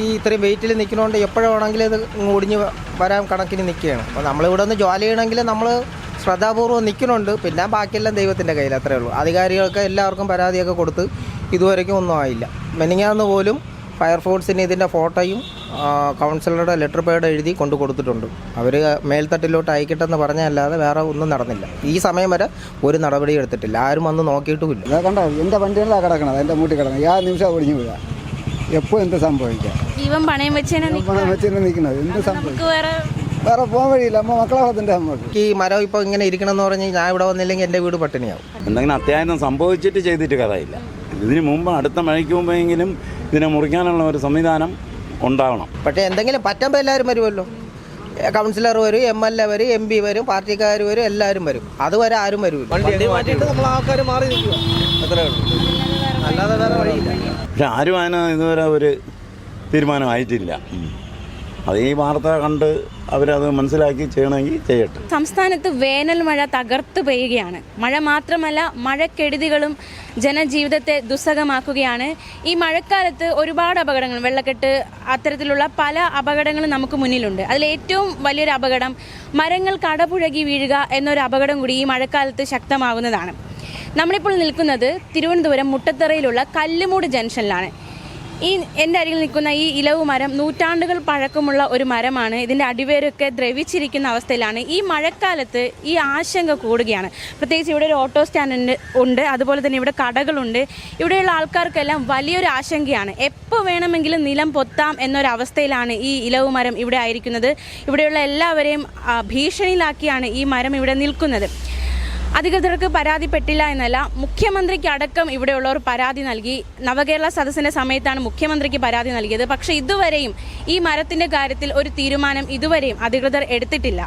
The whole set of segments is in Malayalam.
ഈ ഇത്രയും വെയിറ്റിൽ നിൽക്കണോണ്ട് എപ്പോഴാണെങ്കിലും ഇത് ഒടിഞ്ഞ് വരാൻ കണക്കിന് നിൽക്കുകയാണ്. അപ്പോൾ നമ്മളിവിടെ ഒന്ന് ജോലി ചെയ്യണമെങ്കിൽ നമ്മൾ ശ്രദ്ധാപൂർവം നിൽക്കുന്നുണ്ട്. പിന്നെ ബാക്കിയെല്ലാം ദൈവത്തിന്റെ കയ്യിൽ അത്രേ ഉള്ളൂ. അധികാരികൾക്ക് എല്ലാവർക്കും പരാതിയൊക്കെ കൊടുത്ത് ഇതുവരേക്കും ഒന്നും ആയില്ല. മെനിങ്ങാന്ന് പോലും ഫയർഫോഴ്സിന് ഇതിന്റെ ഫോട്ടോയും കൗൺസിലറുടെ ലെറ്റർ പേഡ് എഴുതി കൊണ്ടു കൊടുത്തിട്ടുണ്ട്. അവർ മേൽത്തട്ടിലോട്ട് അയക്കട്ടെന്ന് പറഞ്ഞല്ലാതെ വേറെ ഒന്നും നടന്നില്ല. ഈ സമയം വരെ ഒരു നടപടി എടുത്തിട്ടില്ല. ആരും വന്ന് നോക്കിയിട്ടുമില്ല. കണ്ടോ? എന്റെ വണ്ടികളാണ് കിടക്കണത്. എന്റെ മൂട്ടി കിടക്കണം ആ നിമിഷം ഒടിഞ്ഞു വീഴാം. എപ്പോൾ എന്ത് സംഭവിക്കാം? ജീവൻ പണയം വെച്ചതിനെ പണം വെച്ച് നിൽക്കുന്നത്. എന്ത് സംഭവിക്കും നമുക്ക് വേറെ വേറെ പോകാൻ വഴിയില്ല. അമ്മ മക്കളെ വളർത്തണ്ടേ അമ്മയ്ക്ക് ഈ മരം ഇപ്പോൾ ഇങ്ങനെ ഇരിക്കണമെന്ന് പറഞ്ഞ് ഞാൻ ഇവിടെ വന്നില്ലെങ്കിൽ എന്റെ വീട് പട്ടിണിയാവും. എന്തെങ്കിലും അത്യാഹിതം സംഭവിച്ചിട്ട് ചെയ്തിട്ട് കഥയില്ല. ഇതിന് മുമ്പ് അടുത്ത മഴയ്ക്ക് മുമ്പെങ്കിലും ഇതിനെ മുറിക്കാനുള്ള ഒരു സംവിധാനം ഉണ്ടാവണം. പക്ഷേ എന്തെങ്കിലും പറ്റുമ്പോൾ എല്ലാവരും വരുമല്ലോ. കൗൺസിലർ വരും എം എൽ എ വരും എം പി വരും പാർട്ടിക്കാർ വരും എല്ലാവരും വരും. അതുവരെ ആരും വരില്ല വണ്ടി മാറ്റിയിട്ട് നമ്മൾ ആൾക്കാർ മാറി നിൽക്കുക. അത്രേ ഉള്ളൂ. അല്ലാതെ വേറെ വഴിയില്ല. പക്ഷെ ആരും അതിന് ഇതുവരെ ഒരു തീരുമാനമായിട്ടില്ല. അത് ഈ വാർത്ത കണ്ട് അവരത് മനസ്സിലാക്കി ചെയ്യണമെങ്കിൽ ചെയ്യട്ടെ. സംസ്ഥാനത്ത് വേനൽ മഴ തകർത്ത് പെയ്യുകയാണ്. മഴ മാത്രമല്ല മഴക്കെടുതികളും ജനജീവിതത്തെ ദുസ്സഹമാക്കുകയാണ്. ഈ മഴക്കാലത്ത് ഒരുപാട് അപകടങ്ങൾ വെള്ളക്കെട്ട് അത്തരത്തിലുള്ള പല അപകടങ്ങളും നമുക്ക് മുന്നിലുണ്ട്. അതിൽ ഏറ്റവും വലിയൊരു അപകടം മരങ്ങൾ കടപുഴകി വീഴുക എന്നൊരു അപകടം കൂടി ഈ മഴക്കാലത്ത് ശക്തമാകുന്നതാണ് നമ്മളിപ്പോൾ നിൽക്കുന്നത് തിരുവനന്തപുരം മുട്ടത്തറയിലുള്ള കല്ലുമൂട് ജംഗ്ഷനിലാണ്. ഈ എന്റെ അരികിൽ നിൽക്കുന്ന ഈ ഇലവ് മരം നൂറ്റാണ്ടുകൾ പഴക്കമുള്ള ഒരു മരമാണ്. ഇതിന്റെ അടിവേരൊക്കെ ദ്രവിച്ചിരിക്കുന്ന അവസ്ഥയിലാണ്. ഈ മഴക്കാലത്ത് ഈ ആശങ്ക കൂടുകയാണ്. പ്രത്യേകിച്ച് ഇവിടെ ഒരു ഓട്ടോ സ്റ്റാൻഡ് ഉണ്ട്. അതുപോലെ തന്നെ ഇവിടെ കടകളുണ്ട്. ഇവിടെയുള്ള ആൾക്കാർക്കെല്ലാം വലിയൊരു ആശങ്കയാണ്. എപ്പോൾ വേണമെങ്കിലും നിലം പൊത്താം എന്നൊരവസ്ഥയിലാണ് ഈ ഇലവ് മരം ഇവിടെ ആയിരിക്കുന്നത്. ഇവിടെയുള്ള എല്ലാവരെയും ഭീഷണിയിലാക്കിയാണ് ഈ മരം ഇവിടെ നിൽക്കുന്നത്. അധികൃതർക്ക് പരാതിപ്പെട്ടില്ല എന്നല്ല. മുഖ്യമന്ത്രിക്ക് അടക്കം ഇവിടെയുള്ളവർ പരാതി നൽകി. നവകേരള സദസ്സിന്റെ സമയത്താണ് മുഖ്യമന്ത്രിക്ക് പരാതി നൽകിയത്. പക്ഷേ ഇതുവരെയും ഈ മരത്തിന്റെ കാര്യത്തിൽ ഒരു തീരുമാനം ഇതുവരെയും അധികൃതർ എടുത്തിട്ടില്ല.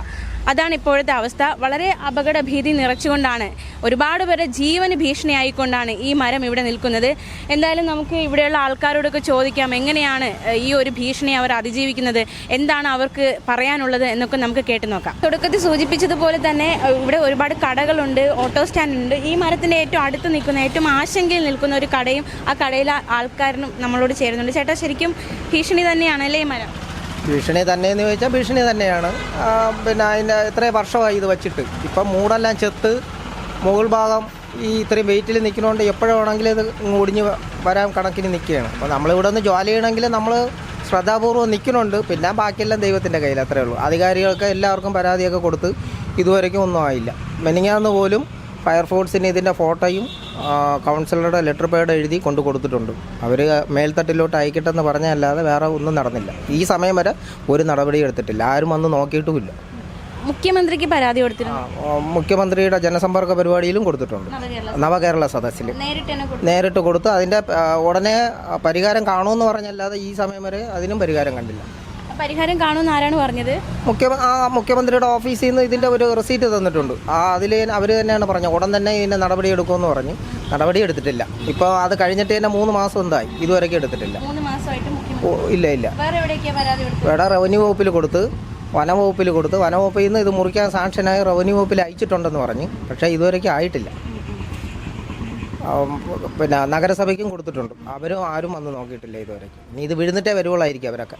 അതാണ് ഇപ്പോഴത്തെ അവസ്ഥ. വളരെ അപകട ഭീതി നിറച്ചുകൊണ്ടാണ് ഒരുപാട് പേരെ ജീവന് ഭീഷണിയായിക്കൊണ്ടാണ് ഈ മരം ഇവിടെ നിൽക്കുന്നത്. എന്തായാലും നമുക്ക് ഇവിടെയുള്ള ആൾക്കാരോടൊക്കെ ചോദിക്കാം എങ്ങനെയാണ് ഈ ഒരു ഭീഷണി അവർ അതിജീവിക്കുന്നത്? എന്താണ് അവർക്ക് പറയാനുള്ളത് എന്നൊക്കെ നമുക്ക് കേട്ടു നോക്കാം. തുടക്കത്തിൽ സൂചിപ്പിച്ചതുപോലെ തന്നെ ഇവിടെ ഒരുപാട് കടകളുണ്ട് ഓട്ടോ സ്റ്റാൻഡ് ഉണ്ട് ഈ മരത്തിന്റെ ഏറ്റവും അടുത്ത് നിൽക്കുന്ന ഏറ്റവും ആശങ്കയിൽ നിൽക്കുന്ന ഒരു കടയും ആ കടയിലെ ആൾക്കാരനും നമ്മളോട് ചേരുന്നുണ്ട്. ചേട്ടാ ശരിക്കും ഭീഷണി തന്നെയാണ് അല്ലേ ഈ മരം? ഭീഷണി തന്നെയെന്ന് ചോദിച്ചാൽ ഭീഷണി തന്നെയാണ്. പിന്നെ അതിന്റെ ഇത്രയും വർഷമായി ഇത് വച്ചിട്ട്. ഇപ്പം മൂടെല്ലാം ചെത്ത് മുകൾ ഭാഗം ഈ ഇത്രയും വെയിറ്റിൽ നിൽക്കുന്നതുകൊണ്ട് എപ്പോഴാണെങ്കിലും ഇത് ഒടിഞ്ഞ് വരാൻ കണക്കിന് നിൽക്കുകയാണ്. അപ്പോൾ നമ്മളിവിടെ നിന്ന് ജോലി ചെയ്യണമെങ്കിൽ നമ്മൾ ശ്രദ്ധാപൂർവം നിൽക്കുന്നുണ്ട്. പിന്നെ ബാക്കിയെല്ലാം ദൈവത്തിന്റെ കയ്യിൽ അത്രേ ഉള്ളൂ. അധികാരികൾക്ക് എല്ലാവർക്കും പരാതിയൊക്കെ കൊടുത്ത് ഇതുവരെയ്ക്കും ഒന്നും ആയില്ല. മെനിങ്ങാന്ന് പോലും ഫയർഫോഴ്സിന് ഇതിന്റെ ഫോട്ടോയും കൗൺസിലറുടെ ലെറ്റർ പേഡ് എഴുതി കൊണ്ടു കൊടുത്തിട്ടുണ്ട്. അവർ മേൽത്തട്ടിലോട്ട് അയക്കട്ടെന്ന് പറഞ്ഞല്ലാതെ വേറെ ഒന്നും നടന്നില്ല. ഈ സമയം വരെ ഒരു നടപടി എടുത്തിട്ടില്ല. ആരും വന്ന് നോക്കിയിട്ടുമില്ല. മുഖ്യമന്ത്രിക്ക് പരാതി കൊടുത്തിരുന്നു. മുഖ്യമന്ത്രിയുടെ ജനസമ്പർക്ക പരിപാടിയിലും കൊടുത്തിട്ടുണ്ട്. നവകേരള സദസ്സിൽ നേരിട്ട് കൊടുത്ത്. അതിന്റെ ഉടനെ പരിഹാരം കാണുമെന്ന് പറഞ്ഞല്ലാതെ ഈ സമയം വരെ അതിനും പരിഹാരം കണ്ടില്ല. പരിഹാരം കാണുമെന്ന് ആരാണ് പറഞ്ഞത്? മുഖ്യ ആ മുഖ്യമന്ത്രിയുടെ ഓഫീസിൽ നിന്ന് ഇതിന്റെ ഒരു റെസീറ്റ് തന്നിട്ടുണ്ട്. ആ അതിൽ അവർ തന്നെയാണ് പറഞ്ഞത്. ഉടൻ തന്നെ ഇതിന്റെ നടപടി എടുക്കുമെന്ന് പറഞ്ഞു നടപടി എടുത്തിട്ടില്ല. ഇപ്പോൾ അത് കഴിഞ്ഞിട്ട് തന്നെ മൂന്ന് മാസം എന്തായി? ഇതുവരെയ്ക്കും എടുത്തിട്ടില്ല. ഓ, ഇല്ല ഇല്ല. വേറെ എവിടെയൊക്കെയാ പരാതി കൊടുത്തത്? ഇവിടെ റവന്യൂ വകുപ്പിൽ കൊടുത്ത് വനവകുപ്പിൽ കൊടുത്ത് വനവകുപ്പിൽ നിന്ന് ഇത് മുറിക്കാൻ സാങ്ഷനായി റവന്യൂ വകുപ്പിൽ അയച്ചിട്ടുണ്ടെന്ന് പറഞ്ഞു പക്ഷേ ഇതുവരെയ്ക്കും ആയിട്ടില്ല. ആ, പിന്നെ നഗരസഭയ്ക്കും കൊടുത്തിട്ടുണ്ട്. അവരും ആരും വന്ന് നോക്കിയിട്ടില്ല ഇതുവരെ ഇനി ഇത് വിഴുന്നിട്ടേ വരുവുള്ളായിരിക്കും അവരൊക്കെ.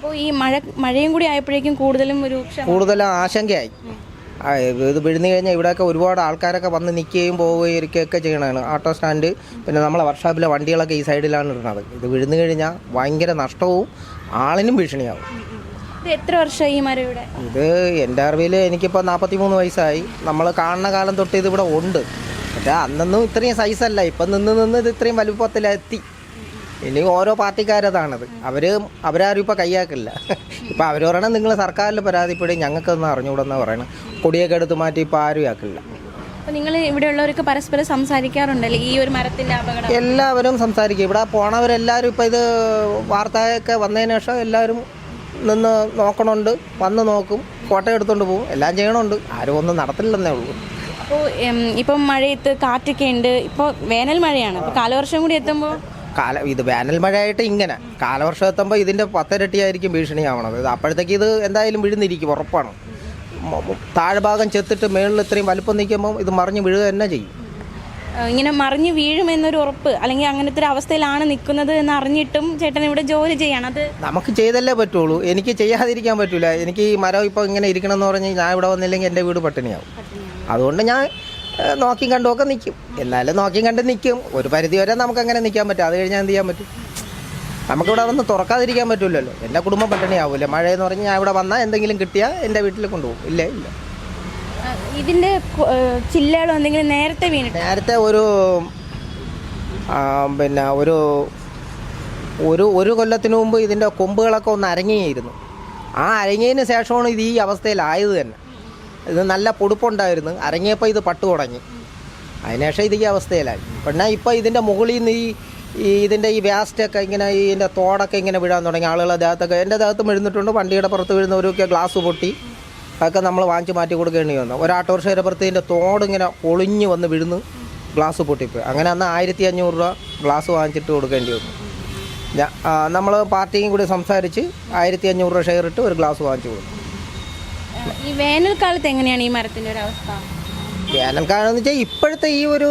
അപ്പോൾ ഈ മഴ മഴയും കൂടി ആയപ്പോഴേക്കും കൂടുതലും ഒരു കൂടുതൽ ആശങ്കയായി. ഇത് വിഴുന്നു കഴിഞ്ഞാൽ ഇവിടെയൊക്കെ ഒരുപാട് ആൾക്കാരൊക്കെ വന്ന് നിൽക്കുകയും പോവുകയും ഇരിക്കുകയൊക്കെ ചെയ്യണതാണ്. Auto stand. പിന്നെ നമ്മളെ വർക്ക്ഷോപ്പിലെ വണ്ടികളൊക്കെ ഈ സൈഡിലാണ് ഇടുന്നത്. ഇത് വിഴുന്നു കഴിഞ്ഞാൽ ഭയങ്കര നഷ്ടവും ആളിനും ഭീഷണിയാവും. ഇത് എത്ര വർഷമായി ഈ മരം ഇവിടെ? ഇത് എന്റെ അറിവിൽ എനിക്കിപ്പോൾ നാൽപ്പത്തി മൂന്ന് വയസ്സായി. നമ്മൾ കാണുന്ന കാലം തൊട്ട് ഇത് ഇവിടെ ഉണ്ട്. പക്ഷേ അന്നൊന്നും ഇത്രയും സൈസല്ല ഇപ്പം നിന്ന് നിന്ന് ഇത് ഇത്രയും വലുപ്പത്തിലെത്തി. ഇനി ഓരോ പാർട്ടിക്കാരതാണത്. അവർ അവരാരും ഇപ്പോൾ കയ്യാക്കില്ല ഇപ്പോൾ അവർ പറയണം നിങ്ങൾ സർക്കാരിൽ പരാതിപ്പെടും ഞങ്ങൾക്കൊന്നും അറിഞ്ഞുകൂടെന്ന് പറയണം. കൊടിയൊക്കെ എടുത്ത് മാറ്റി ഇപ്പോൾ ആരും ആക്കില്ല. അപ്പോൾ നിങ്ങൾ ഇവിടെയുള്ളവർക്ക് പരസ്പരം സംസാരിക്കാറുണ്ടല്ലേ ഈ ഒരു മരത്തിന്റെ അപകടം. എല്ലാവരും സംസാരിക്കും. ഇവിടെ പോണവരെല്ലാവരും ഇപ്പോൾ ഇത് വാർത്തയൊക്കെ വന്നതിന് ശേഷം എല്ലാവരും നിന്ന് നോക്കണുണ്ട്. വന്ന് നോക്കും. ഫോട്ടോ എടുത്തുകൊണ്ട് പോകും. എല്ലാം ചെയ്യണുണ്ട്. ആരും ഒന്നും നടത്തില്ലെന്നേ ഉള്ളൂ. അപ്പോൾ ഇപ്പം മഴയത്ത് കാറ്റൊക്കെ ഉണ്ട്. ഇപ്പോൾ വേനൽ മഴയാണ്. അപ്പോൾ കാലവർഷം കൂടി എത്തുമ്പോൾ കാല ഇത് വേനൽ മഴയായിട്ട് ഇങ്ങനെ. കാലവർഷം എത്തുമ്പോൾ ഇതിന്റെ പത്തിരട്ടിയായിരിക്കും ഭീഷണിയാവണത്. ഇത് അപ്പോഴത്തേക്ക് ഇത് എന്തായാലും വീഴുന്നിരിക്കും ഉറപ്പാണ്. താഴ്ഭാഗം ചെത്തിട്ട് മേളിൽ ഇത്രയും വലുപ്പം നിൽക്കുമ്പോൾ ഇത് മറിഞ്ഞ് വീഴുക തന്നെ ചെയ്യും. ഇങ്ങനെ മറിഞ്ഞ് വീഴുമെന്നൊരു ഉറപ്പ് അല്ലെങ്കിൽ അങ്ങനത്തെ ഒരു അവസ്ഥയിലാണ് നിൽക്കുന്നത് എന്ന് അറിഞ്ഞിട്ടും ചേട്ടൻ ഇവിടെ ജോലി ചെയ്യണം. അത് നമുക്ക് ചെയ്തല്ലേ പറ്റുള്ളൂ. എനിക്ക് ചെയ്യാതിരിക്കാൻ പറ്റില്ല എനിക്ക് ഈ മരം ഇപ്പോൾ ഇങ്ങനെ ഇരിക്കണം എന്ന് പറഞ്ഞ് ഞാൻ ഇവിടെ വന്നില്ലെങ്കിൽ എന്റെ വീട് പട്ടിണിയാവും. അതുകൊണ്ട് ഞാൻ നോക്കിയും കണ്ടുമൊക്കെ നിൽക്കും എന്നാലും നോക്കിയും കണ്ട് നിൽക്കും ഒരു പരിധി വരെ നമുക്ക് അങ്ങനെ നിൽക്കാൻ പറ്റും. അത് കഴിഞ്ഞാൽ എന്ത് ചെയ്യാൻ പറ്റും? നമുക്കിവിടെ വന്ന് തുറക്കാതിരിക്കാൻ പറ്റില്ലല്ലോ എന്റെ കുടുംബം പട്ടിണിയാവില്ല? മഴയെന്ന് പറഞ്ഞ് ഞാൻ ഇവിടെ വന്നാൽ എന്തെങ്കിലും കിട്ടിയാൽ എന്റെ വീട്ടിൽ കൊണ്ടുപോകും. ഇല്ല ഇല്ല. ഇതിന്റെ ചില്ലകളോ എന്തെങ്കിലും നേരത്തെ വീണിട്ട്. നേരത്തെ ഒരു പിന്നെ ഒരു ഒരു ഒരു കൊല്ലത്തിന് മുമ്പ് ഇതിന്റെ കൊമ്പുകളൊക്കെ ഒന്ന് അരങ്ങിയിരുന്നു. ആ അരങ്ങിയതിന് ശേഷമാണ് ഇത് ഈ അവസ്ഥയിലായത് തന്നെ. ഇത് നല്ല പൊടുപ്പുണ്ടായിരുന്നു. അരങ്ങിയപ്പോൾ ഇത് പട്ടു തുടങ്ങി. അതിനുശേഷം ഇത് ഈ അവസ്ഥയിലായി. പിന്നെ ഇപ്പോൾ ഇതിന്റെ മുകളിൽ നിന്ന് ഈ ഈ ഇതിന്റെ ഈ വേസ്റ്റൊക്കെ ഇങ്ങനെ ഈ ഇതിന്റെ തോടൊക്കെ ഇങ്ങനെ വീഴാൻ തുടങ്ങി. ആളുകളെ ദേഹത്തൊക്കെ എന്റെ ദേഹത്തും എഴുന്നിട്ടുണ്ട് വണ്ടിയുടെ പുറത്ത് വീഴുന്നവരൊക്കെ ഗ്ലാസ് പൊട്ടി. അതൊക്കെ നമ്മൾ വാങ്ങിച്ച് മാറ്റി കൊടുക്കേണ്ടി വന്നു. ഒരു ഓട്ടോറിക്ഷയുടെ പുറത്ത് ഇതിന്റെ തോട് ഇങ്ങനെ പൊളിഞ്ഞ് വന്ന് വീഴുന്നു. ഗ്ലാസ് പൊട്ടിപ്പോയി. അങ്ങനെ അന്ന് ആയിരത്തി അഞ്ഞൂറ് രൂപ ഗ്ലാസ് വാങ്ങിച്ചിട്ട് കൊടുക്കേണ്ടി വന്നു. നമ്മൾ പാർട്ടിയും കൂടി സംസാരിച്ച് ആയിരത്തി അഞ്ഞൂറ് രൂപ ഷെയർ ഇട്ട് ഒരു ഗ്ലാസ് വാങ്ങിച്ചു കൊടുക്കും ഈ വേനൽക്കാലത്ത് എങ്ങനെയാണ് ഈ മരത്തിന്റെ ഒരു അവസ്ഥ? വേനൽക്കാലം എന്ന് വെച്ചാൽ ഇപ്പോഴത്തെ ഈ ഒരു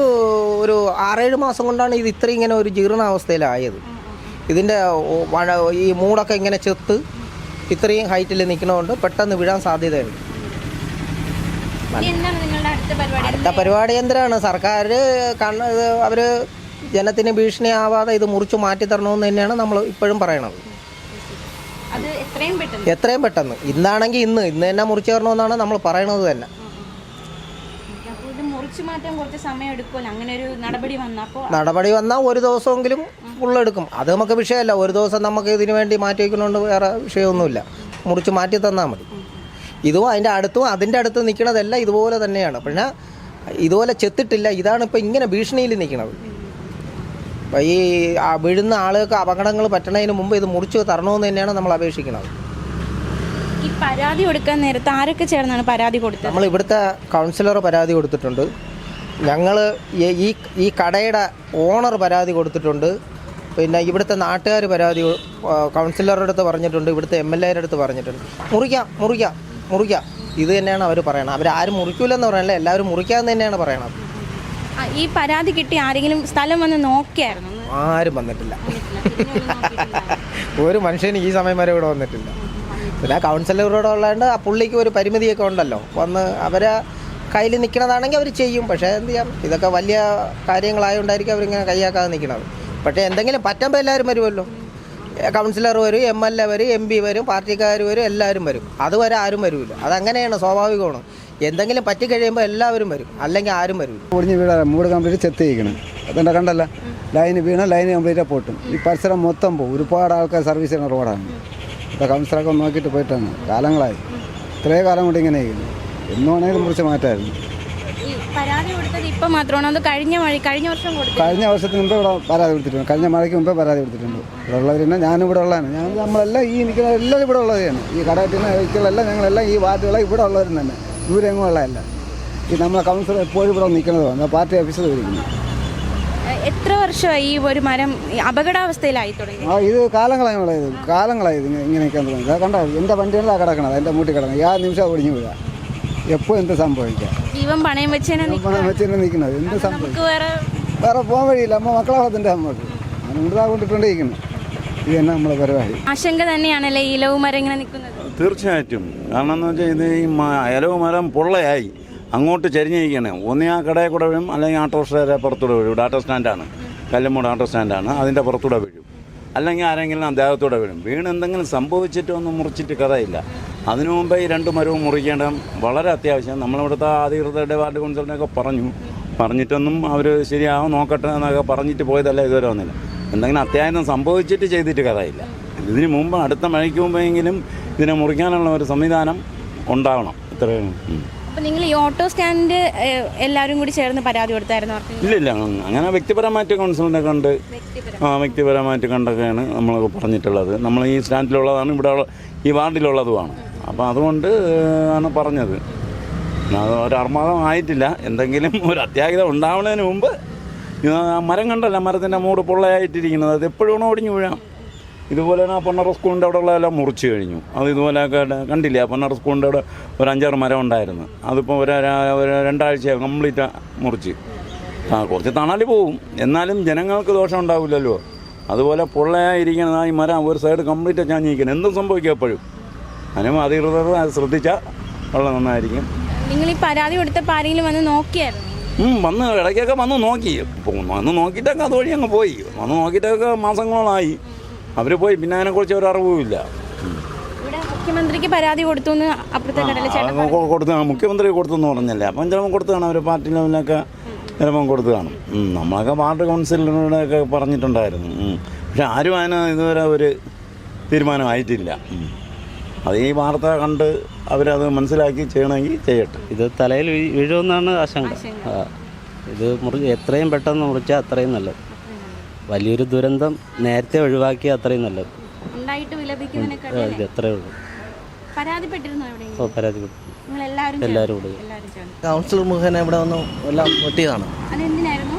ഒരു ആറേഴ് മാസം കൊണ്ടാണ് ഇത് ഇത്ര ഇങ്ങനെ ഒരു ജീർണാവസ്ഥയിലായത്. ഇതിന്റെ മഴ ഈ മൂടൊക്കെ ഇങ്ങനെ ചെത്ത് ഇത്രയും ഹൈറ്റിൽ നിൽക്കണതുകൊണ്ട് പെട്ടെന്ന് വീഴാൻ സാധ്യതയുണ്ട്. അടുത്ത പരിപാടി? എന്തിനാണ്? സർക്കാർ കണ്ണ് അവർ ജനത്തിന് ഭീഷണിയാവാതെ ഇത് മുറിച്ച് മാറ്റി തരണമെന്ന് തന്നെയാണ് നമ്മൾ ഇപ്പോഴും പറയണത്. എത്രയും പെട്ടെന്ന്. ഇന്നാണെങ്കിൽ ഇന്ന്. ഇന്ന് തന്നെ മുറിച്ചു തരണമെന്നാണ് നമ്മൾ പറയണത് തന്നെ. നടപടി വന്നാൽ ഒരു ദിവസമെങ്കിലും ഫുള്ളെടുക്കും അത് നമുക്ക് വിഷയമല്ല. ഒരു ദിവസം നമുക്ക് ഇതിനു വേണ്ടി മാറ്റി വയ്ക്കുന്നതുകൊണ്ട് വേറെ വിഷയമൊന്നുമില്ല. മുറിച്ച് മാറ്റി തന്നാൽ മതി. ഇതും അതിന്റെ അടുത്തും അതിന്റെ അടുത്ത് നിൽക്കുന്നതെല്ലാം ഇതുപോലെ തന്നെയാണ്. പിന്നെ ഇതുപോലെ ചെത്തിട്ടില്ല. ഇതാണ് ഇപ്പോൾ ഇങ്ങനെ ഭീഷണിയിൽ നിൽക്കുന്നത് അപ്പോൾ ഈ വീഴുന്ന ആളുകൾക്ക് അപകടങ്ങൾ പറ്റണതിന് മുമ്പ് ഇത് മുറിച്ച് തരണമെന്ന് തന്നെയാണ് നമ്മൾ അപേക്ഷിക്കുന്നത്. ഈ പരാതി കൊടുക്കാൻ നേരത്ത് ആരൊക്കെ ചേർന്നാണ് പരാതി കൊടുത്തത്? നമ്മൾ ഇവിടുത്തെ കൗൺസിലർ പരാതി കൊടുത്തിട്ടുണ്ട്. ഞങ്ങൾ ഈ ഈ കടയുടെ ഓണർ പരാതി കൊടുത്തിട്ടുണ്ട്. പിന്നെ ഇവിടുത്തെ നാട്ടുകാർ പരാതി കൗൺസിലറുടെ അടുത്ത് പറഞ്ഞിട്ടുണ്ട്. ഇവിടുത്തെ എം എൽ എയുടെ അടുത്ത് പറഞ്ഞിട്ടുണ്ട്. മുറിക്കാം മുറിക്കാം മുറിക്കാം. ഇത് തന്നെയാണ് അവർ പറയണത്. അവരാരും മുറിക്കൂലെന്ന് പറയണല്ലേ. എല്ലാവരും മുറിക്കാമെന്ന് തന്നെയാണ് പറയണത്. ഈ പരാതി കിട്ടി ആരെങ്കിലും സ്ഥലം വന്ന് നോക്കിയായിരുന്നു? ആരും വന്നിട്ടില്ല. ഒരു മനുഷ്യന് ഈ സമയം വരെ ഇവിടെ വന്നിട്ടില്ല. പിന്നെ കൗൺസിലറോടെ ഉള്ളതുകൊണ്ട് ആ പുള്ളിക്ക് ഒരു പരിമിതിയൊക്കെ ഉണ്ടല്ലോ. വന്ന് അവരെ കയ്യിൽ നിൽക്കണതാണെങ്കിൽ അവർ ചെയ്യും. പക്ഷേ എന്ത് ചെയ്യാം? ഇതൊക്കെ വലിയ കാര്യങ്ങളായതുകൊണ്ടായിരിക്കും അവരിങ്ങനെ കൈയാക്കാതെ നിൽക്കണത് പക്ഷേ എന്തെങ്കിലും പറ്റുമ്പോൾ എല്ലാവരും വരുമല്ലോ. കൗൺസിലർ വരും എം എൽ എ വരും എം പി വരും പാർട്ടിക്കാർ വരും എല്ലാവരും വരും. അതുവരെ ആരും വരില്ല അതങ്ങനെയാണ് സ്വാഭാവികമാണ്. എന്തെങ്കിലും പറ്റിക്കഴിയുമ്പോൾ എല്ലാവരും വരും. അല്ലെങ്കിൽ ആരും വരും പൊടിഞ്ഞ് വീടാ മൂട് കംപ്ലീറ്റ് ചെത്തിയിരിക്കണം അതെന്താ കണ്ടല്ല? ലൈന് വീണ ലൈന് കംപ്ലീറ്റ് പൊട്ടും. ഈ പരിസരം മൊത്തം പോകും ഒരുപാട് ആൾക്കാർ സർവീസ് ചെയ്യുന്ന റോഡാണ് ഇപ്പോൾ കൗൺസിലൊക്കെ നോക്കിയിട്ട് പോയിട്ടാണ്. കാലങ്ങളായി. ഇത്രേ കാലം കൊണ്ട് ഇങ്ങനെ ചെയ്യുന്നു എന്നു വേണമെങ്കിലും മുറിച്ച് മാറ്റായിരുന്നു ഈ പരാതി കൊടുത്തത് ഇപ്പൊ മാത്രമാണോ? അത് കഴിഞ്ഞ മഴ കഴിഞ്ഞ വർഷം കൊടുത്തു കഴിഞ്ഞ വർഷത്തിന് മുമ്പേ ഇവിടെ പരാതി കൊടുത്തിട്ടുണ്ട്. കഴിഞ്ഞ മഴയ്ക്ക് മുമ്പേ പരാതി കൊടുത്തിട്ടുണ്ട്. ഇവിടെ ഉള്ളവർ തന്നെ ഞാനും ഇവിടെ ഉള്ളതാണ്. ഞാൻ നമ്മളെല്ലാം ഈ നിൽക്കുന്ന എല്ലാവരും ഇവിടെ ഉള്ളവരെയാണ്. ഈ കടയിൽ നിന്ന് ഞങ്ങളെല്ലാം ഈ വാർഡുകളെ ഇവിടെ ഉള്ളവരും തന്നെ. ദൂരെങ്ങും ഉള്ളതല്ല. ഈ നമ്മളെ കൗൺസിലർ എപ്പോഴും ഇവിടെ നിൽക്കുന്നതാണ് പാർട്ടി ഓഫീസർ വിളിക്കുന്നു എത്ര വർഷമായി ഈ ഒരു മരം അപകടാവസ്ഥയിലായി തുടങ്ങി? ആ ഇത് കാലങ്ങളായി നമ്മളെ ഇത് കാലങ്ങളായി ഇത് ഇങ്ങനെ നിൽക്കാൻ തുടങ്ങി. കണ്ടോ എന്റെ വണ്ടികളിലാണ് കിടക്കണത് എന്റെ മൂട്ടി കിടക്കുന്നത് ആ നിമിഷം ഒടിഞ്ഞു പോയാ എപ്പോൾ എന്ത് സംഭവിക്കാം? ജീവൻ പണയം വെച്ചേനെ പണയം വെച്ച് തന്നെ നിൽക്കുന്നത്. എന്ത് സംഭവിക്കും? വേറെ വേറെ പോകാൻ വഴിയില്ല. അമ്മ മക്കളെ വളർത്തിന്റെ അമ്മയ്ക്ക് കൊണ്ടിട്ടുണ്ടേ കൊണ്ടിട്ടുണ്ടിരിക്കുന്നു ഇത് തന്നെ നമ്മളെ പരിപാടി. ആശങ്ക തന്നെയാണല്ലേ ഈ ലവ് മരം ഇങ്ങനെ നിൽക്കുന്നത്? തീർച്ചയായിട്ടും. കാരണം എന്ന് വെച്ചാൽ ഇത് ഈ അയലവ് മരം പൊള്ളയായി. അങ്ങോട്ട് ചരിഞ്ഞിരിക്കുകയാണ് ഒന്നീ ആ കടയിൽ കൂടെ വീഴും അല്ലെങ്കിൽ ഓട്ടോറിക്ഷയുടെ പുറത്തൂടെ വീഴും. ഇവിടെ സ്റ്റാൻഡാണ് കല്ലുമൂട് ആട്ടോ സ്റ്റാൻഡാണ് അതിന്റെ പുറത്തൂടെ വീഴും. അല്ലെങ്കിൽ ആരെങ്കിലും അദ്ദേഹത്തൂടെ വീഴും. വീണ് എന്തെങ്കിലും സംഭവിച്ചിട്ടോ ഒന്നും മുറിച്ചിട്ട് കഥയില്ല. അതിനു മുമ്പേ ഈ രണ്ട് മരവും മുറിക്കേണ്ട വളരെ അത്യാവശ്യം. നമ്മളിവിടുത്തെ അധികൃതരുടെ വാർഡ് കൗൺസിലിനൊക്കെ പറഞ്ഞു. പറഞ്ഞിട്ടൊന്നും അവർ ശരിയാവും നോക്കട്ടെ എന്നൊക്കെ പറഞ്ഞിട്ട് പോയതല്ല ഇതുവരെ ഒന്നില്ല എന്തെങ്കിലും അത്യാവശ്യം സംഭവിച്ചിട്ട് ചെയ്തിട്ട് കഥയില്ല. ഇതിന് മുമ്പ് അടുത്ത മഴയ്ക്ക് മുമ്പെങ്കിലും ഇതിനെ മുറിക്കാനുള്ള ഒരു സംവിധാനം ഉണ്ടാവണം. ഇത്രയും അപ്പോൾ നിങ്ങൾ ഈ ഓട്ടോ സ്റ്റാൻഡ് എല്ലാവരും കൂടി ചേർന്ന് പരാതി കൊടുത്തായിരുന്നു ഇല്ല ഇല്ല. അങ്ങനെ വ്യക്തിപരമായിട്ട് കൗൺസിലിനെ കണ്ട് ആ വ്യക്തിപരമായിട്ട് കണ്ടൊക്കെയാണ് നമ്മൾ പറഞ്ഞിട്ടുള്ളത്. നമ്മൾ ഈ സ്റ്റാൻഡിലുള്ളതാണ് ഇവിടെ ഈ വാർഡിലുള്ളതുമാണ്. അപ്പോൾ അതുകൊണ്ട് ആണ് പറഞ്ഞത്. അത് ഒരു അർമാദം ആയിട്ടില്ല. എന്തെങ്കിലും ഒരു അത്യാഹിതം ഉണ്ടാവുന്നതിന് മുമ്പ് മരം കണ്ടല്ല മരത്തിന്റെ മൂട് പൊള്ളയായിട്ടിരിക്കുന്നത്. അത് എപ്പോഴും ഒടിഞ്ഞു വീഴാം. ഇതുപോലെ തന്നെ ആ പൊണ്ണറ സ്കൂളിന്റെ അവിടെ ഉള്ളതെല്ലാം മുറിച്ച് കഴിഞ്ഞു. അത് ഇതുപോലെ കണ്ടില്ലേ? ആ പൊണ്ണറ സ്കൂളിന്റെ അവിടെ ഒരു അഞ്ചാറ് മരം ഉണ്ടായിരുന്നു. അതിപ്പോൾ ഒരു രണ്ടാഴ്ചയാണ് ഒരു രണ്ടാഴ്ച കംപ്ലീറ്റ് മുറിച്ച്. ആ കുറച്ച് തണൽ പോവും. എന്നാലും ജനങ്ങൾക്ക് ദോഷം ഉണ്ടാവില്ലല്ലോ. അതുപോലെ പൊള്ളയായിരിക്കുന്ന ഈ മരം ഒരു സൈഡ് കംപ്ലീറ്റ് ചാഞ്ഞിരിക്കണം. എന്തും സംഭവിക്കും എപ്പോഴും. അതിനും അധികൃതർ അത് ശ്രദ്ധിച്ചാൽ വളരെ നന്നായിരിക്കും. നിങ്ങൾ ഈ പരാതി കൊടുത്ത ആരെങ്കിലും വന്ന് നോക്കിയായിരുന്നു? വന്ന് ഇടയ്ക്കൊക്കെ വന്ന് നോക്കി. വന്ന് നോക്കിയിട്ടൊക്കെ അതുവഴി അങ്ങ് പോയി. വന്ന് നോക്കിയിട്ടൊക്കെ മാസങ്ങളോളായി. അവർ പോയി പിന്നെ അതിനെക്കുറിച്ച് ഒരു അറിവുമില്ല ഇവിടെ മുഖ്യമന്ത്രിക്ക് പരാതി കൊടുത്തു കൊടുത്ത് മുഖ്യമന്ത്രി കൊടുത്തെന്ന് പറഞ്ഞല്ലേ? അപ്പം ചിലപ്പോൾ കൊടുത്തു കാണാം അവർ പാർട്ടി ലെവലിലൊക്കെ ചിലപ്പം കൊടുത്തു കാണും. നമ്മളൊക്കെ വാർഡ് കൗൺസിലറിനോടൊക്കെ പറഞ്ഞിട്ടുണ്ടായിരുന്നു. പക്ഷെ ആരും അതിന് ഇതുവരെ ഒരു തീരുമാനമായിട്ടില്ല. അത് ഈ വാർത്ത കണ്ട് അവരത് മനസ്സിലാക്കി ചെയ്യണമെങ്കിൽ ചെയ്യട്ടെ. ഇത് തലയിൽ വീഴുമെന്നാണ് ആശങ്ക. ഇത് മുറി എത്രയും പെട്ടെന്ന് മുറിച്ചാൽ അത്രയും നല്ലത്. വലിയൊരു ദുരന്തം നേരത്തെ ഒഴിവാക്കിയ അത്രയും നല്ലത്. ഉണ്ടായിട്ട് വിലപിക്കുന്നതിനേക്കാൾ ആ, ഉള്ളൂ. പരാതിപ്പെട്ടിരുന്നു ഓ പരാതി നിങ്ങൾ എല്ലാവരും എല്ലാവരും കൂടി കൗൺസിലർ മുഖേന ഇവിടെ വന്ന് എല്ലാം വെട്ടിയതാണ്. അതെന്തിനായിരുന്നു?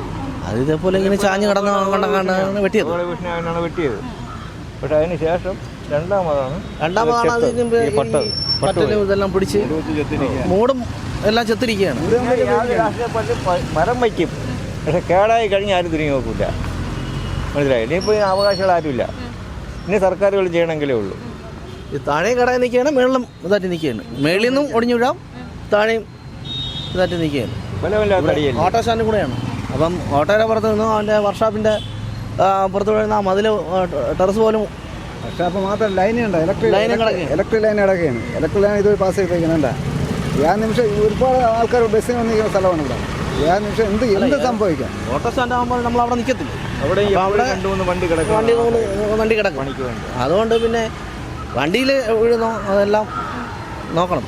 അത് ഇതേപോലെ ഇങ്ങനെ ചാഞ്ഞ് കിടന്ന കണ്ടാണ് വെട്ടിയത്. വെട്ടിനാണ് വെട്ടിയത്. പക്ഷെ അതിന് ശേഷം രണ്ടാമതാണ് രണ്ടാമതാണ് അതിന് പട്ടലും ഇതെല്ലാം പിടിച്ച് മൂടും എല്ലാം ചെത്തിരിക്കുകയാണ്. മരം വയ്ക്കും. പക്ഷെ കേടായി കഴിഞ്ഞാൽ ആരും തിരിഞ്ഞു നോക്കില്ല മനസ്സിലായി? ഇനിയിപ്പോൾ അവകാശികൾ അവകാശങ്ങൾ ആരുമില്ല ഇനി സർക്കാരുകൾ ചെയ്യണമെങ്കിലേ ഉള്ളൂ. ഈ താഴെ കടയിൽ നിൽക്കുകയാണ് മേളിലും ഇതായിട്ട് നിൽക്കുകയാണ്. മേളിൽ നിന്നും ഒടിഞ്ഞു വിടാം താഴെയും ഇതായിട്ട് നിൽക്കുകയാണ്. ഓട്ടോ സ്റ്റാൻഡ് കൂടെയാണ്. അപ്പം ഓട്ടോയുടെ പുറത്ത് നിന്നും അവന്റെ വർക്ക്ഷോപ്പിന്റെ പുറത്ത് വരുന്ന ആ മതിൽ ടെറസ് പോലും വർക്ക്ഷോപ്പ് മാത്രം ലൈനുണ്ട് ഇലക്ട്രിക് ലൈൻ. ഇലക്ട്രിക് ലൈൻ കിടക്കുകയാണ്. ഇലക്ട്രിക് ലൈൻ ഇത് പാസ് ചെയ്തേക്കുന്നുണ്ട് ഏത് നിമിഷം ഈ ഒരുപാട് ആൾക്കാർ ബസ്സിന് വന്നിരിക്കുന്ന സ്ഥലമാണ് ഇവിടെ. ഏത് നിമിഷം എന്ത് എന്ത് സംഭവിക്കാം? ഓട്ടോ സ്റ്റാൻഡ് ആകുമ്പോൾ നമ്മൾ അവിടെ നിൽക്കത്തില്ല? അവിടെ വണ്ടി കിടക്കും വണ്ടി വണ്ടി കിടക്കും. അതുകൊണ്ട് പിന്നെ വണ്ടിയിൽ വീഴുന്നോ അതെല്ലാം നോക്കണം.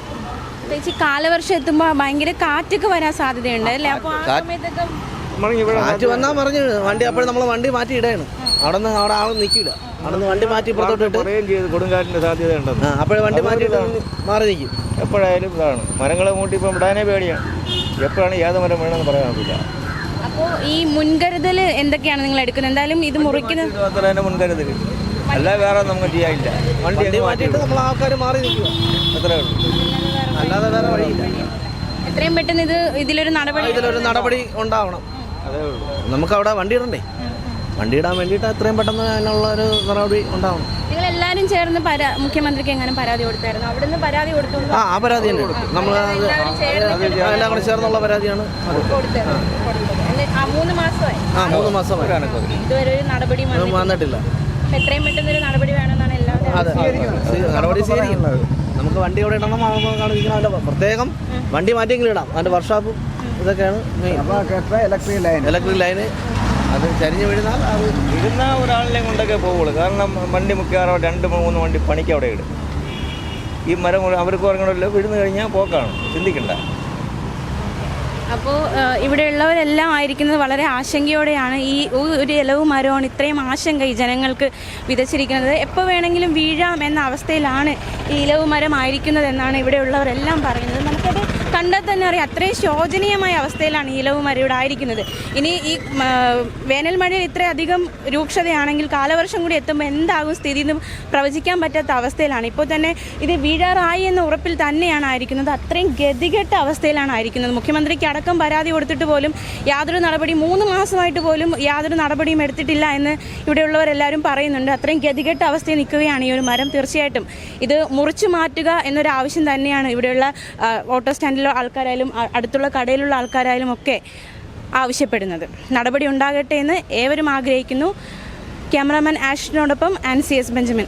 പ്രത്യേകിച്ച് കാലവർഷം എത്തുമ്പോൾ ഭയങ്കര കാറ്റൊക്കെ വരാൻ സാധ്യതയുണ്ട് അല്ലേ? അപ്പോൾ ആ സമയത്തൊക്കെ നമ്മൾ ഇവിടെ കാറ്റ് വന്നാൽ പറഞ്ഞു വണ്ടി അപ്പോൾ നമ്മൾ വണ്ടി മാറ്റി ഇടയാണ്. അവിടെ നിന്ന് അവിടെ ആളും നിൽക്കില്ല അവിടെ നിന്ന് വണ്ടി മാറ്റി പുറത്തോട്ട് ഇട്ട് കൊടുങ്കാറ്റിന്റെ സാധ്യത ഉണ്ടെന്ന്. അപ്പോഴേ വണ്ടി മാറ്റിട്ട് മാറി നിൽക്കും എപ്പോഴായാലും ഇതാണ്. മരങ്ങളെ മൂട്ടി ഇപ്പം വിടാനേ പേടിയാണ്. എപ്പോഴാണ് ഏത് മരം വീണെന്ന് പറയാൻ പറ്റില്ല അപ്പോൾ ഈ മുൻകരുതൽ എന്തൊക്കെയാണ് നിങ്ങൾ എടുക്കുന്നത്? എന്തായാലും ഇത് മുറിക്കുന്നത് തന്നെ മുൻകരുതൽ അല്ല വേറെ നമുക്ക് ചെയ്യാനില്ല. വണ്ടി മാറ്റിയിട്ട് നമ്മൾ ആൾക്കാർ മാറി നിൽക്കുക. അത്രേ ഉള്ളൂ. അല്ലാതെ വേറെ വഴിയില്ല. എത്രയും പെട്ടെന്ന് ഇത് ഇതിലൊരു നടപടി ഇതിലൊരു നടപടി ഉണ്ടാവണം. അതേ ഉള്ളൂ. നമുക്ക് അവിടെ വണ്ടി ഇടണ്ടേ? വണ്ടി ഇടാൻ വേണ്ടിയിട്ട് എത്രയും പെട്ടെന്ന് അതിനുള്ള ഒരു നടപടി ഉണ്ടാവണം. നിങ്ങൾ എല്ലാവരും ചേർന്ന് പരാ മുഖ്യമന്ത്രിക്ക് എങ്ങനെ പരാതി കൊടുത്തായിരുന്നു? അവിടെ നിന്ന് പരാതി കൊടുത്തു ആ ആ പരാതി തന്നെ. നമ്മൾ എല്ലാം കൂടെ ചേർന്നുള്ള പരാതിയാണ് അത്. കൊടുത്തത്. മൂന്ന് മാസമായി. ആ മൂന്ന് മാസമായി. ഇതുവരെ ഒരു നടപടി വന്നിട്ടില്ല. എത്രയും പെട്ടെന്ന് ഒരു നടപടി വേണമെന്നാണ് എല്ലാവരും നടപടി സ്വീകരിക്കണം നമുക്ക് വണ്ടി അവിടെ ഇടണം കാണിക്കണം. അതിന്റെ പ്രത്യേകം വണ്ടി മാറ്റിയെങ്കിലും ഇടാം. അതിന്റെ വർക്ക്ഷോപ്പും ഇതൊക്കെയാണ് ഇലക്ട്രിക് ലൈൻ ഇലക്ട്രിക് ലൈന് അത് ചരിഞ്ഞു വീഴുന്നാൽ അത് ഇരുന്ന ഒരാളിനെ കൊണ്ടൊക്കെ പോവുള്ളൂ. കാരണം വണ്ടി മിക്കവാറും രണ്ട് മൂന്ന് വണ്ടി പണിക്ക് അവിടെ ഇടും. ഈ മരം അവർക്ക് പറഞ്ഞല്ലോ വിഴുന്നു കഴിഞ്ഞാൽ പോക്കാണ്. ചിന്തിക്കണ്ട. അപ്പോൾ ഇവിടെയുള്ളവരെല്ലാം ആയിരിക്കുന്നത് വളരെ ആശങ്കയോടെയാണ്. ഈ ഒരു ഇലവ് മരമാണ് ഇത്രയും ആശങ്ക ഈ ജനങ്ങൾക്ക് വിതച്ചിരിക്കുന്നത്. എപ്പോൾ വേണമെങ്കിലും വീഴാം എന്ന അവസ്ഥയിലാണ് ഈ ഇലവ് മരം ആയിരിക്കുന്നത് എന്നാണ് ഇവിടെയുള്ളവരെല്ലാം പറയുന്നത്. നമുക്കത് കണ്ടാൽ തന്നെ അറിയാം അത്രയും ശോചനീയമായ അവസ്ഥയിലാണ് ഇലവ് ഇവിടെ ആയിരിക്കുന്നത്. ഇനി ഈ വേനൽ മഴയിൽ ഇത്രയധികം രൂക്ഷതയാണെങ്കിൽ കാലവർഷം കൂടി എത്തുമ്പോൾ എന്താകും സ്ഥിതി എന്ന് പ്രവചിക്കാൻ പറ്റാത്ത അവസ്ഥയിലാണ്. ഇപ്പോൾ തന്നെ ഇത് വീഴാറായി എന്ന ഉറപ്പിൽ തന്നെയാണ് ആയിരിക്കുന്നത്. അത്രയും ഗതികെട്ട അവസ്ഥയിലാണ് ആയിരിക്കുന്നത്. മുഖ്യമന്ത്രിക്ക് അടക്കം പരാതി കൊടുത്തിട്ട് പോലും യാതൊരു നടപടി മൂന്ന് മാസമായിട്ട് പോലും യാതൊരു നടപടിയും എടുത്തിട്ടില്ല എന്ന് ഇവിടെയുള്ളവരെല്ലാവരും പറയുന്നുണ്ട്. അത്രയും ഗതികെട്ട അവസ്ഥയിൽ നിൽക്കുകയാണ് ഈ ഒരു മരം. തീർച്ചയായിട്ടും ഇത് മുറിച്ചു മാറ്റുക എന്നൊരു ആവശ്യം തന്നെയാണ് ഇവിടെയുള്ള ഓട്ടോ ഓട്ടോ സ്റ്റാൻഡിലെ ആൾക്കാരായാലും അടുത്തുള്ള കടയിലുള്ള ആൾക്കാരായാലും ഒക്കെ ആവശ്യപ്പെടുന്നത്. നടപടി ഉണ്ടാകട്ടെ എന്ന് ഏവരും ആഗ്രഹിക്കുന്നു. ക്യാമറാമാൻ ആഷിനോടൊപ്പം ആൻഡ് സി എസ് ബെഞ്ചമിൻ.